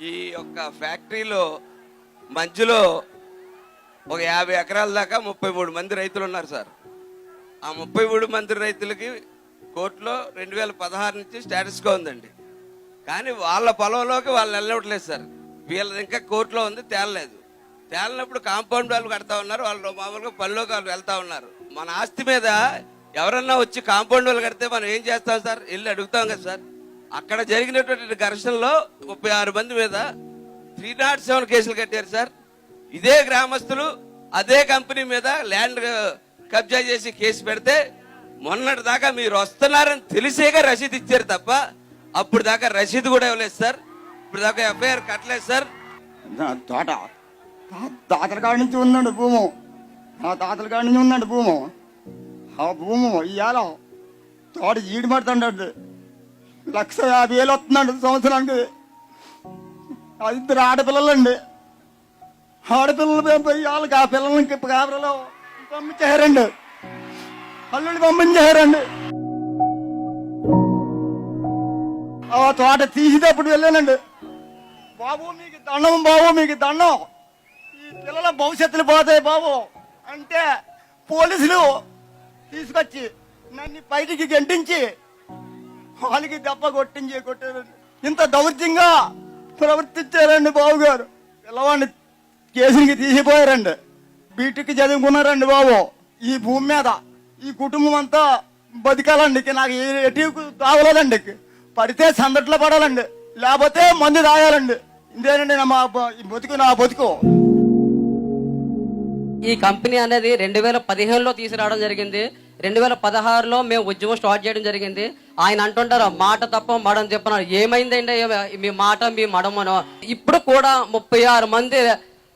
ఈ యొక్క ఫ్యాక్టరీలో మధ్యలో ఒక యాభై ఎకరాల దాకా ముప్పై మూడు మంది రైతులు ఉన్నారు సార్. ఆ ముప్పై మూడు మంది రైతులకి కోర్టులో రెండు వేల పదహారు నుంచి స్టేటస్గా ఉందండి. కానీ వాళ్ళ పొలంలోకి వాళ్ళు వెళ్ళవట్లేదు సార్. వీళ్ళది ఇంకా కోర్టులో ఉంది తేలలేదు. తేలినప్పుడు కాంపౌండ్ వాళ్ళు కడతా ఉన్నారు వాళ్ళు మామూలుగా పనిలోకి వాళ్ళు వెళ్తా ఉన్నారు. మన ఆస్తి మీద ఎవరన్నా వచ్చి కాంపౌండ్ వాళ్ళు కడితే మనం ఏం చేస్తాం సార్? వెళ్ళి అడుగుతాం కదా సార్. అక్కడ జరిగినటువంటి ఘర్షణలో ముప్పై ఆరు మంది మీద త్రీ నాట్ సెవెన్ కేసులు కట్టారు సార్. ఇదే గ్రామస్తులు అదే కంపెనీ మీద ల్యాండ్ కబ్జా చేసి కేసు పెడితే మొన్నటి దాకా మీరు వస్తున్నారని తెలిసేగా రసీదు ఇచ్చారు తప్ప అప్పుడు దాకా రసీదు కూడా ఇవ్వలేదు సార్. ఇప్పుడు దాకా ఎఫ్ఐఆర్ కట్టలేదు సార్. తోట తాతల కాడి నుంచి ఉందండి భూము. నా తాతల కాడి నుంచి ఉందండి భూము. ఆ భూము ఇవాళ తోట ఈడి పడుతుండండి లక్ష యాభై వేలు వస్తుందండి సంవత్సరానికి. ఇద్దరు ఆడపిల్లలండి. ఆడపిల్లలు పోయి వాళ్ళకి ఆ పిల్లలకి కాపరలో పంపించారండి అల్లుడు పంపించారండి ఆ తోట తీసేటప్పుడు వెళ్ళానండి. బాబు మీకు దండం బాబు మీకు దండం. ఈ పిల్లల భవిష్యత్తులు పోతాయి బాబు. అంటే పోలీసులు తీసుకొచ్చి నన్ను బయటికి గంటించి వాళ్ళకి దెబ్బ కొట్టించి కొట్టారండి ఇంత దౌర్జంగా ప్రవర్తించారండి బాబు గారు. పిల్లవాడిని కేసుకి తీసిపోయారండి. బీటెక్ చదువుకున్నారండి బాబు. ఈ భూమి మీద ఈ కుటుంబం అంతా బతికాలండి. నాకు ఎటు తాగలేదండి. పడితే సందట్లో పడాలండి. లేకపోతే మందు తాగాలండి. ఇదేనండి నా మా ఈ బతుకు నా బతుకు. ఈ కంపెనీ అనేది రెండు వేల పదిహేనులో తీసుకురావడం జరిగింది. రెండు వేల పదహారులో మేము ఉద్యమం స్టార్ట్ చేయడం జరిగింది. ఆయన అంటుంటారు మాట తప్ప మడం చెప్పన్నారు ఏమైందండి? మీ మాట మీ మడమను? ఇప్పుడు కూడా ముప్పై ఆరు మంది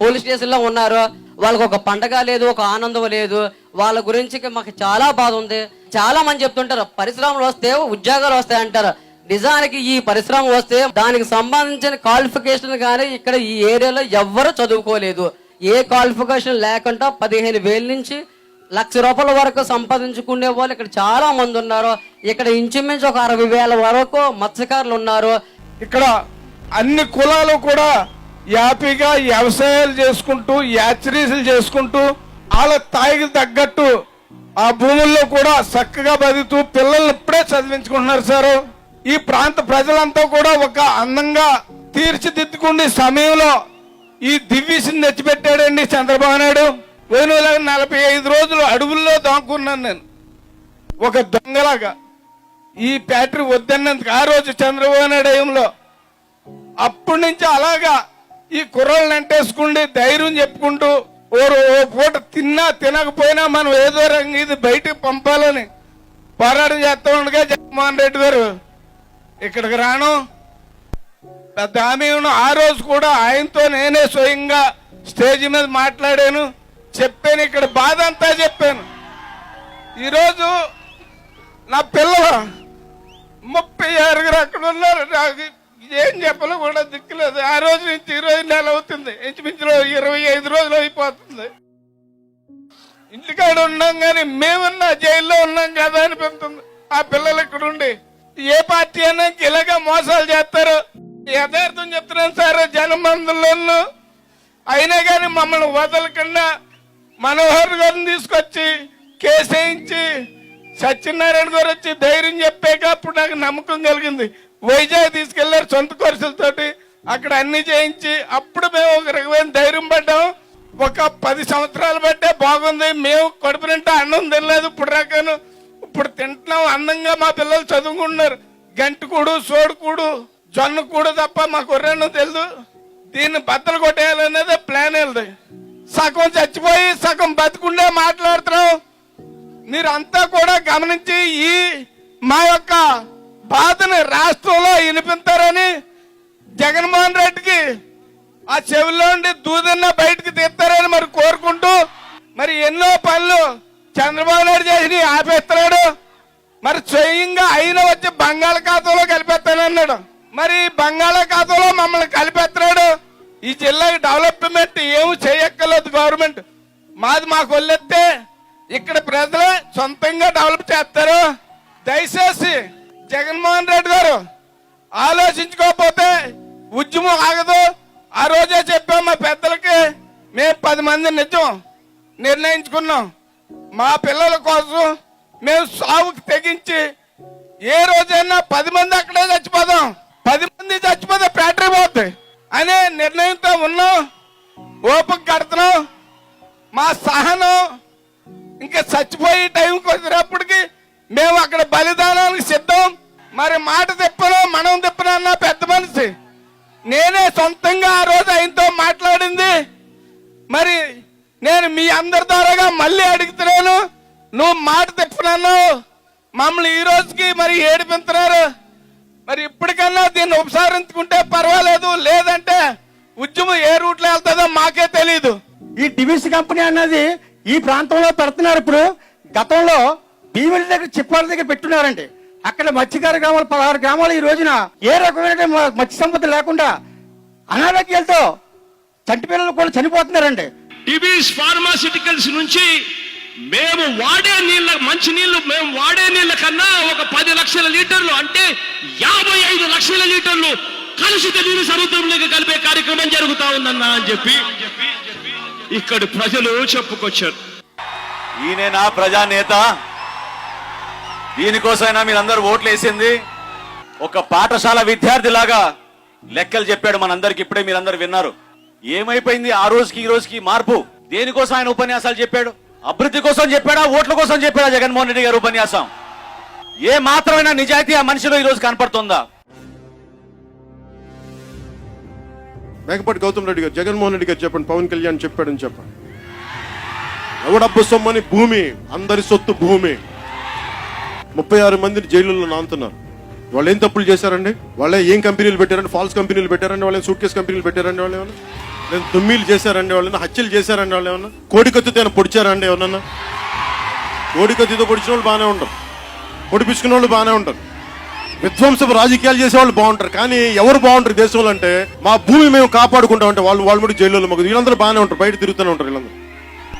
పోలీస్ స్టేషన్లో ఉన్నారు. వాళ్ళకి ఒక పండగ లేదు ఒక ఆనందం లేదు. వాళ్ళ గురించి మాకు చాలా బాధ ఉంది. చాలా మంది చెప్తుంటారు పరిశ్రమలు వస్తే ఉద్యోగాలు వస్తాయి అంటారు. నిజానికి ఈ పరిశ్రమ వస్తే దానికి సంబంధించిన క్వాలిఫికేషన్ కానీ ఇక్కడ ఈ ఏరియాలో ఎవ్వరు చదువుకోలేదు. ఏ క్వాలిఫికేషన్ లేకుండా పదిహేను వేల నుంచి లక్ష రూపాయల వరకు సంపాదించుకునే వాళ్ళు ఇక్కడ చాలా మంది ఉన్నారు. ఇక్కడ ఇంచుమించు ఒక అరవై వేల వరకు మత్స్యకారులు ఉన్నారు. ఇక్కడ అన్ని కులాలు కూడా హ్యాపీగా వ్యవసాయాలు చేసుకుంటూ యాచరీసులు చేసుకుంటూ వాళ్ళ తాయికి తగ్గట్టు ఆ భూముల్లో కూడా చక్కగా బతుకుతూ పిల్లల్ని ఇప్పుడే చదివించుకుంటున్నారు సారు. ఈ ప్రాంత ప్రజలంతా కూడా ఒక అందంగా తీర్చిదిద్దుకునే సమయంలో ఈ దివ్యసిని తెచ్చిపెట్టాడండి చంద్రబాబు నాయుడు. పోయిన వేల నలభై ఐదు రోజులు అడవుల్లో దాక్కున్నాను నేను. ఒక దొంగలాగా. ఈ ఫ్యాక్టరీ వద్దన్నందుకు ఆ రోజు చంద్రబాబు నాయుడు అప్పటి నుంచి అలాగా ఈ కుర్రలను అంటేసుకుండి ధైర్యం చెప్పుకుంటూ ఓ ఓ పూట తిన్నా తినకపోయినా మనం ఏదో రంగు ఇది బయటకు పంపాలని పోరాటం చేస్తూ ఉండగా జగన్మోహన్ రెడ్డి గారు ఇక్కడికి రాను. పెద్ద హామీ ఆ రోజు కూడా ఆయనతో నేనే స్వయంగా స్టేజ్ మీద మాట్లాడాను. చెప్పాను ఇక్కడ బాధ అంతా చెప్పాను. ఈరోజు నా పిల్లలు ముప్పై ఆరుగురు అక్కడ ఉన్నారు. నాకు ఏం చెప్పలో కూడా దిక్కులేదు. ఆ రోజు నుంచి ఈ రోజు నెల అవుతుంది. ఇంచుమించు ఇరవై ఐదు రోజులు అయిపోతుంది. ఇంటికాడ ఉన్నాం కానీ మేమున్నా జైల్లో ఉన్నాం కదా అనిపిస్తుంది. ఆ పిల్లలు ఇక్కడ ఉండి ఏ పార్టీ అయినా ఇలాగా మోసాలు చేస్తారు. యథార్థం చెప్తున్నాను సార్ జనమందులను అయినా కానీ మమ్మల్ని వదలకుండా మనోహర్ గారిని తీసుకొచ్చి కేసు వేయించి సత్యనారాయణ గారు వచ్చి ధైర్యం చెప్పాక అప్పుడు నాకు నమ్మకం కలిగింది. వైజాగ్ తీసుకెళ్ళారు సొంత ఖర్చులతోటి అక్కడ అన్ని చేయించి అప్పుడు మేము ఒక రకమైన ధైర్యం పడ్డాం. ఒక పది సంవత్సరాలు బట్టే బాగుంది. మేము కడుపు నిండా అన్నం తినలేదు. ఇప్పుడు రకాను ఇప్పుడు తింటున్నాం. అందంగా మా పిల్లలు చదువుకుంటున్నారు. గంటకూడు సోడుకూడు జొన్న కూడు తప్ప మా కుర్రాను తెలుదు దీన్ని బద్దలు కొట్టేయాలనేది ప్లాన్ వెళ్ళదు. సగం చచ్చిపోయి సగం బతుకుండే మాట్లాడుతున్నాం మీరంతా కూడా గమనించి ఈ మా యొక్క బాధని రాష్ట్రంలో వినిపించారని జగన్మోహన్ రెడ్డికి ఆ చెవిలో ఉండి దూదన్న బయటికి తీస్తారని మరి కోరుకుంటూ మరి ఎన్నో పనులు చంద్రబాబు నాయుడు చేసి ఆపేస్తున్నాడు. మరి స్వయంగా అయిన వచ్చి బంగాళాఖాతంలో కలిపేస్తానన్నాడు. మరి బంగాళాఖాతంలో మమ్మల్ని కలిపేస్తున్నాడు. ఈ జిల్లాకి డెవలప్మెంట్ ఏమి చేయక్కర్లేదు గవర్నమెంట్. మాది మాకు వల్లెత్తే ఇక్కడ ప్రజలే సొంతంగా డెవలప్ చేస్తారు. దయచేసి జగన్మోహన్ రెడ్డి గారు ఆలోచించుకోకపోతే ఉద్యమం ఆగదు. ఆ రోజే చెప్పాం మా పెద్దలకి మేము పది మంది నిజం నిర్ణయించుకున్నాం. మా పిల్లల కోసం మేము సాగుకు తెగించి ఏ రోజైనా పది మంది అక్కడే చచ్చిపోదాం. పది మంది చచ్చిపోతే ఫ్యాక్టరీ పోతాయి అనే నిర్ణయంతో ఉన్నాం ఓపిక కడుతున్నాం మా సహనం ఇంకా చచ్చిపోయే టైంకి వచ్చినప్పటికి మేము అక్కడ బలిదానానికి సిద్ధం. మరి మాట తిప్పను మనం తిప్పను అన్న పెద్ద మనిషి. నేనే సొంతంగా ఆ రోజు ఆయనతో మాట్లాడింది. మరి నేను మీ అందరి ద్వారాగా మళ్ళీ అడుగుతున్నాను నువ్వు మాట తిప్పనన్నావు మమ్మల్ని ఈ రోజుకి మరి ఏడిపించున్నారు మరి ఇప్పటికన్నా దీన్ని ఉపసంహరించుకుంటే పర్వాలేదు లేదంటే ఉద్యమం ఏ రూట్లో వెళ్తుందో మాకే తెలియదు ఈ డివిస్ కంపెనీ అన్నది ఈ ప్రాంతంలో పెడుతున్నారు ఇప్పుడు. గతంలో భీమిలి దగ్గర చిప్పాల దగ్గర పెట్టున్నారండి. అక్కడ మత్స్యకార గ్రామాలు పదహారు గ్రామాలు ఈ రోజున ఏ రకమైన మత్స్య సంపద లేకుండా అనారోగ్యాలతో చంటి పిల్లలు కూడా చనిపోతున్నారండి. టిబీస్ ఫార్మాసిటికల్స్ నుంచి మేము వాడే నీళ్ళ మంచి నీళ్ళు మేము వాడే నీళ్ళ కన్నా ఒక పది లక్షల లీటర్లు అంటే యాభై ఐదు లక్షల లీటర్లు కలుషిత నీరు సముద్రంలోకి కలిపే కార్యక్రమం జరుగుతా ఉందన్నా అని చెప్పి ఇక్కడి ప్రజలు చెప్పుకొచ్చారు. ఈయనే నా ప్రజానేత. దీనికోసమైనా మీరందరూ ఓట్లు వేసింది. ఒక పాఠశాల విద్యార్థిలాగా లెక్కలు చెప్పాడు మనందరికి ఇప్పుడే మీరందరూ విన్నారు. ఏమైపోయింది ఆ రోజుకి ఈ రోజుకి మార్పు? దేనికోసం ఆయన ఉపన్యాసాలు చెప్పాడు? అభివృద్ధి కోసం చెప్పాడా ఓట్ల కోసం చెప్పాడా జగన్మోహన్ రెడ్డి గారు ఉపన్యాసం? ఏ మాత్రమైన నిజాయితీ ఆ మనిషిలో ఈ రోజు కనపడుతుందా? మేకపాటి గౌతమ్ రెడ్డి గారు జగన్మోహన్ రెడ్డి గారు చెప్పండి పవన్ కళ్యాణ్ చెప్పాడని చెప్పండి. ఎవడబ్బు సొమ్మని భూమి అందరి సొత్తు భూమి. ముప్పై ఆరు మందిని జైలులో నాంతున్నారు. వాళ్ళు ఏం తప్పులు చేశారండి? వాళ్ళే ఏం కంపెనీలు పెట్టారండి? ఫాల్స్ కంపెనీలు పెట్టారండి? వాళ్ళు సూట్ కేస్ కంపెనీలు పెట్టారండి? వాళ్ళు ఏమైనా లేదా దుమ్మీలు చేశారండి వాళ్ళని హత్యలు చేశారండి వాళ్ళు ఏమన్నా? కోడికత్తితో ఏమైనా పొడిచారండి ఎవరన్నా? కోడికత్తితో పొడిచిన వాళ్ళు బాగానే ఉంటారు. పొడిపించుకున్న వాళ్ళు బాగానే ఉంటారు. విధ్వంసపు రాజకీయాలు చేసేవాళ్ళు బాగుంటారు. కానీ ఎవరు బాగుంటారు దేశంలో అంటే మా భూమి మేము కాపాడుకుంటామంటే వాళ్ళు వాళ్ళు కూడా జైల్లో మాకు వీళ్ళందరూ బాగానే ఉంటారు. బయట తిరుగుతూనే ఉంటారు వీళ్ళందరూ.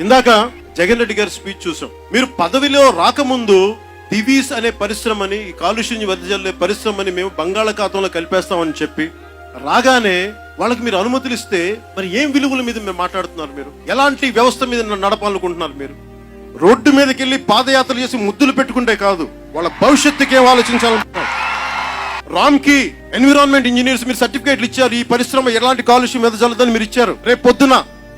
ఇందాక జగన్ రెడ్డి గారి స్పీచ్ చూసాం. మీరు పదవిలో రాకముందు దివీస్ అనే పరిశ్రమని ఈ కాలుష్యం వెదజల్లే పరిశ్రమని మేము బంగాళాఖాతంలో కలిపేస్తామని చెప్పి రాగానే వాళ్ళకి మీరు అనుమతులు ఇస్తే మరి ఏం విలువల మీద మేము మాట్లాడుతున్నారు మీరు? ఎలాంటి వ్యవస్థ మీద నడపాలనుకుంటున్నారు మీరు? రోడ్డు మీదకి వెళ్ళి పాదయాత్ర చేసి ముద్దులు పెట్టుకుంటే కాదు వాళ్ళ భవిష్యత్తుకి ఏం ఆలోచించాలనుకుంటున్నారు? రామ్కి ఎన్విరాన్మెంట్ ఇంజనీర్స్ మీరు సర్టిఫికేట్లు ఇచ్చారు ఈ పరిశ్రమ ఎలాంటి కాలుష్యం వెదజల్లదని మీరు ఇచ్చారు. రేపు పొద్దున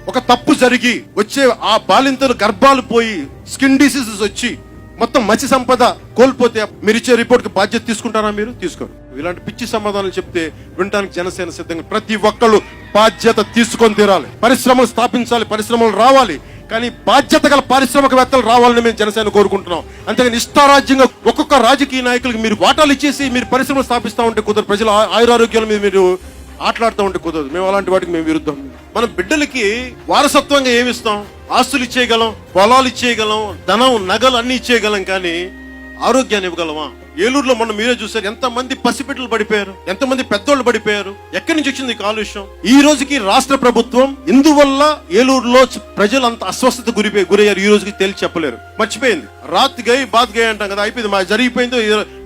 ఒక తప్పు జరిగి వచ్చే ఆ బాలింతలు గర్భాలు పోయి స్కిన్ డిసీజెస్ వచ్చి మొత్తం మత్స్య సంపద కోల్పోతే మీరు ఇచ్చే రిపోర్ట్కి బాధ్యత తీసుకుంటారా మీరు? తీసుకోరు ఇలాంటి పిచ్చి సమాధానాలు చెప్తే వినడానికి జనసేన సిద్ధంగా ప్రతి ఒక్కళ్ళు బాధ్యత తీసుకొని తీరాలి. పరిశ్రమలు స్థాపించాలి పరిశ్రమలు రావాలి. కానీ బాధ్యత గల పారిశ్రామికవేత్తలు రావాలని మేము జనసేన కోరుకుంటున్నాం. అంతేగాని ఇష్టారాజ్యంగా ఒక్కొక్క రాజకీయ నాయకులకు మీరు వాటాలు ఇచ్చేసి మీరు పరిశ్రమలు స్థాపిస్తా ఉంటే కుదరదు. ప్రజల ఆయురారోగ్యాల మీద మీరు ఆటలాడుతూ ఉంటే కుదరదు. మేము అలాంటి వాటికి మేము విరుద్ధం. మన బిడ్డలకి వారసత్వంగా ఏమిస్తాం ఆస్తులు ఇచ్చేయగలం పొలాలు ఇచ్చేయగలం ధనం నగలు అన్ని ఇచ్చేయగలం కానీ ఆరోగ్యాన్ని ఇవ్వగలమా? ఏలూరులో మొన్న మీరే చూసారు ఎంత మంది పడిపోయారు ఎంత మంది పెద్దోళ్ళు పడిపోయారు ఎక్కడి నుంచి వచ్చింది ఈ కాలుష్యం? ఈ రోజుకి రాష్ట్ర ప్రభుత్వం ఇందువల్ల ఏలూరులో ప్రజలు అంత అస్వస్థత గురిపోయి గురయ్యారు ఈ రోజుకి తేల్చి చెప్పలేరు. మర్చిపోయింది. రాత్ గై బాత్ గై అంటాం కదా అయిపోయింది. మా జరిగిపోయింది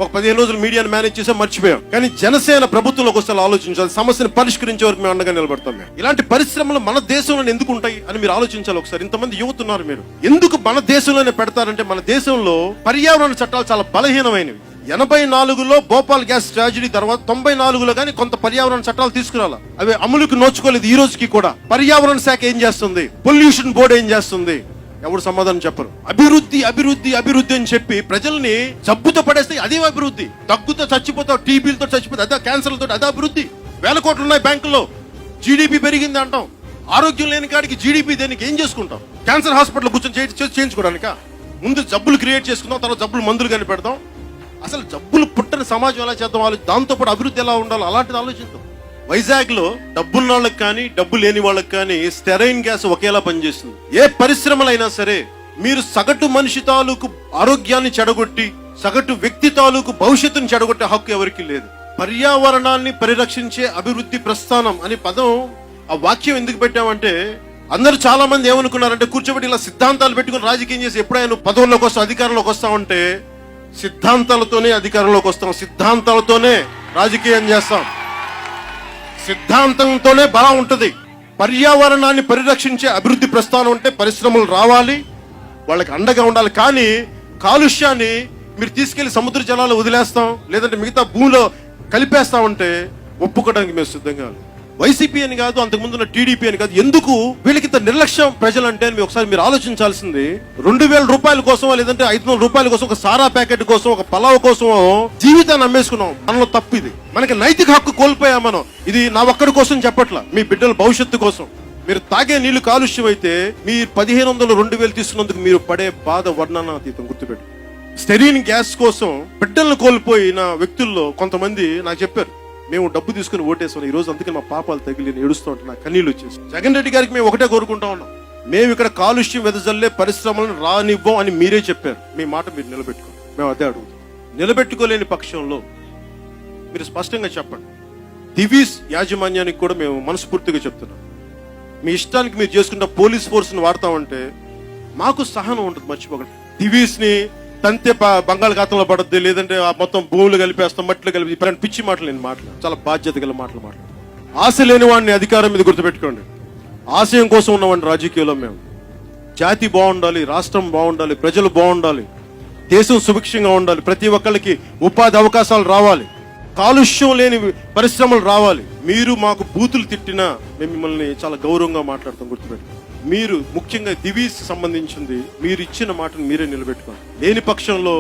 ఒక పదిహేను రోజులు మీడియాను మేనేజ్ చేసే మర్చిపోయాం. కానీ జనసేన ప్రభుత్వంలోకి వస్తే ఆలోచించాలి సమస్యను పరిష్కరించే వరకు మేము అండగా నిలబడతాం మేము. ఇలాంటి పరిశ్రమలు మన దేశంలో ఎందుకు ఉంటాయి అని మీరు ఆలోచించాలి ఒకసారి. ఇంతమంది యువత ఉన్నారు మీరు. ఎందుకు మన దేశంలోనే పెడతారంటే మన దేశంలో పర్యావరణ చట్టాలు చాలా బలహీనమైనవి. ఎనభై నాలుగులో భోపాల్ గ్యాస్ ట్రాజడీ తర్వాత తొంభై నాలుగులో కానీ కొంత పర్యావరణ చట్టాలు తీసుకురాలా. అవి అమలుకు నోచుకోలేదు ఈ రోజుకి కూడా. పర్యావరణ శాఖ ఏం చేస్తుంది? పొల్యూషన్ బోర్డు ఏం చేస్తుంది? ఎవరు సమాధానం చెప్పరు? అభివృద్ధి అభివృద్ధి అభివృద్ధి అని చెప్పి ప్రజల్ని జబ్బుతో పడేస్తే అదే అభివృద్ధి. దగ్గుతో చచ్చిపోతావు టీబీలతో చచ్చిపోతే అదే క్యాన్సర్లతో అదే అభివృద్ధి. వేల కోట్లు ఉన్నాయి బ్యాంకులో జీడిపి పెరిగింది అంటాం. ఆరోగ్యం లేని కాడికి జీడిపి దేనికి? ఏం చేసుకుంటాం? క్యాన్సర్ హాస్పిటల్ కూర్చొని చేయించు- ముందు జబ్బులు క్రియేట్ చేసుకుందాం తర్వాత జబ్బులు మందులు కనిపెడదాం అసలు జబ్బులు పుట్టని సమాజం ఎలా చేద్దాం? వాళ్ళు దాంతోపాటు అభివృద్ధి ఎలా ఉండాలో అలాంటిది ఆలోచిద్దాం. వైజాగ్లో డబ్బున్న వాళ్ళకి కానీ డబ్బు లేని వాళ్ళకి కానీ స్టెరైన్ గ్యాస్ ఒకేలా పనిచేస్తుంది. ఏ పరిశ్రమలైనా సరే మీరు సగటు మనిషి తాలూకు ఆరోగ్యాన్ని చెడగొట్టి సగటు వ్యక్తి తాలూకు భవిష్యత్తుని చెడగొట్టే హక్కు ఎవరికి లేదు. పర్యావరణాన్ని పరిరక్షించే అభివృద్ధి ప్రస్థానం అనే పదం ఆ వాక్యం ఎందుకు పెట్టామంటే అందరూ చాలా మంది ఏమనుకున్నారంటే కూర్చోబెట్టి ఇలా సిద్ధాంతాలు పెట్టుకుని రాజకీయం చేసి ఎప్పుడైనా పదవుల్లోకి వస్తాం అధికారంలోకి వస్తావంటే సిద్ధాంతాలతోనే అధికారంలోకి వస్తాం సిద్ధాంతాలతోనే రాజకీయం చేస్తాం. సిద్ధాంతంతోనే బలం ఉంటుంది. పర్యావరణాన్ని పరిరక్షించే అభివృద్ధి ప్రస్థానం ఉంటే పరిశ్రమలు రావాలి వాళ్ళకి అండగా ఉండాలి. కానీ కాలుష్యాన్ని మీరు తీసుకెళ్ళి సముద్ర జలాలు వదిలేస్తాం లేదంటే మిగతా భూమిలో కలిపేస్తామంటే ఒప్పుకోవడానికి మేము సిద్ధంగా వైసీపీ అని కాదు అంతకుముందు ఉన్న టీడీపీ అని కాదు ఎందుకు వీళ్ళకి ఇంత నిర్లక్ష్యం ప్రజలంటే అని మీరు ఒకసారి మీరు ఆలోచించాల్సింది. రెండు వేల రూపాయల కోసం లేదంటే ఐదు వందల రూపాయల కోసం ఒక సారా ప్యాకెట్ కోసం ఒక పలావ్ కోసం జీవితాన్ని అమ్మేసుకున్నాం. మనలో తప్పు ఇది. మనకి నైతిక హక్కు కోల్పోయాం మనం. ఇది నా ఒక్కడి కోసం చెప్పట్లా. మీ బిడ్డల భవిష్యత్తు కోసం. మీరు తాగే నీళ్ళు కాలుష్యం అయితే మీ పదిహేను వందలు రెండు వేలు తీసుకున్నందుకు మీరు పడే బాధ వర్ణనాతీతం గుర్తుపెట్టు. స్టెరీన్ గ్యాస్ కోసం బిడ్డలను కోల్పోయిన వ్యక్తుల్లో కొంతమంది నాకు చెప్పారు. మేము డబ్బు తీసుకుని ఓటేసాం. ఈ రోజు అందుకే మా పాపాలు తగిలి నేను ఏడుస్తూ ఉంటాను కన్నీళ్ళు వచ్చేసి. జగన్ రెడ్డి గారికి మేము ఒకటే కోరుకుంటా ఉన్నాం. మేము ఇక్కడ కాలుష్యం వెదజల్లే పరిశ్రమలను రానివ్వం అని మీరే చెప్పారు. మీ మాట మీరు నిలబెట్టుకో మేము అదే అడుగుతాం. నిలబెట్టుకోలేని పక్షంలో మీరు స్పష్టంగా చెప్పండి. దివీస్ యాజమాన్యానికి కూడా మేము మనస్ఫూర్తిగా చెప్తున్నాం. మీ ఇష్టానికి మీరు చేసుకుంటే పోలీస్ ఫోర్స్ని వాడతామంటే మాకు సహనం ఉంటుంది మర్చిపోకండి. దివీస్ని తంతే బంగాళాఖాతంలో పడద్ది లేదంటే ఆ మొత్తం భూములు కలిపేస్తాం మట్లు కలిపి ఇప్పుడైనా పిచ్చి మాటలు నేను మాట్లాడు చాలా బాధ్యత గల మాటలు మాట్లాడు ఆశ లేని వాడిని అధికారం మీద గుర్తుపెట్టుకోండి. ఆశయం కోసం ఉన్నవాడిని రాజకీయంలో మేము. జాతి బాగుండాలి రాష్ట్రం బాగుండాలి ప్రజలు బాగుండాలి దేశం సుభిక్షంగా ఉండాలి ప్రతి ఒక్కరికి ఉపాధి అవకాశాలు రావాలి కాలుష్యం లేని పరిశ్రమలు రావాలి. మీరు మాకు బూతులు తిట్టినా మేము మిమ్మల్ని చాలా గౌరవంగా మాట్లాడతాం గుర్తుపెట్టుకోండి. మీరు ముఖ్యంగా దివీస్ సంబంధించింది మీరు ఇచ్చిన మాటను మీరే నిలబెట్టుకోండి లేని పక్షంలో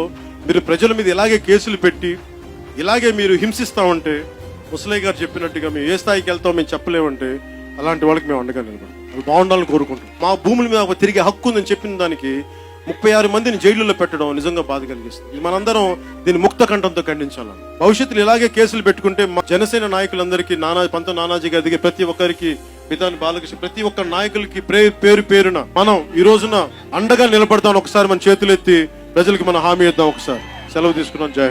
మీరు ప్రజల మీద ఇలాగే కేసులు పెట్టి ఇలాగే మీరు హింసిస్తా ఉంటే ముసలయ్య గారు చెప్పినట్టుగా మేము ఏ స్థాయికి వెళ్తామో మేము చెప్పలేమంటే అలాంటి వాళ్ళకి మేము అండగా నిలబడం అది బాగుండాలని కోరుకుంటాం మా భూముల మీద ఒక తిరిగే హక్కు ఉందని చెప్పిన దానికి ముప్పై ఆరు మందిని జైలులో పెట్టడం నిజంగా బాధ కలిగిస్తుంది. మనందరం దీన్ని ముక్త కంఠంతో ఖండించాలి. భవిష్యత్తులో ఇలాగే కేసులు పెట్టుకుంటే మా జనసేన నాయకులందరికీ నానా పంత నానాజీగా దిగే ప్రతి ఒక్కరికి పితాని బాలకృష్ణ ప్రతి ఒక్క నాయకులకి ప్రే- పేరు పేరున మనం ఈ రోజున అండగా నిలబడతాం ఒకసారి మన చేతులెత్తి ప్రజలకు మనం హామీ ఇద్దాం ఒకసారి. సెలవు తీసుకున్నాం. జై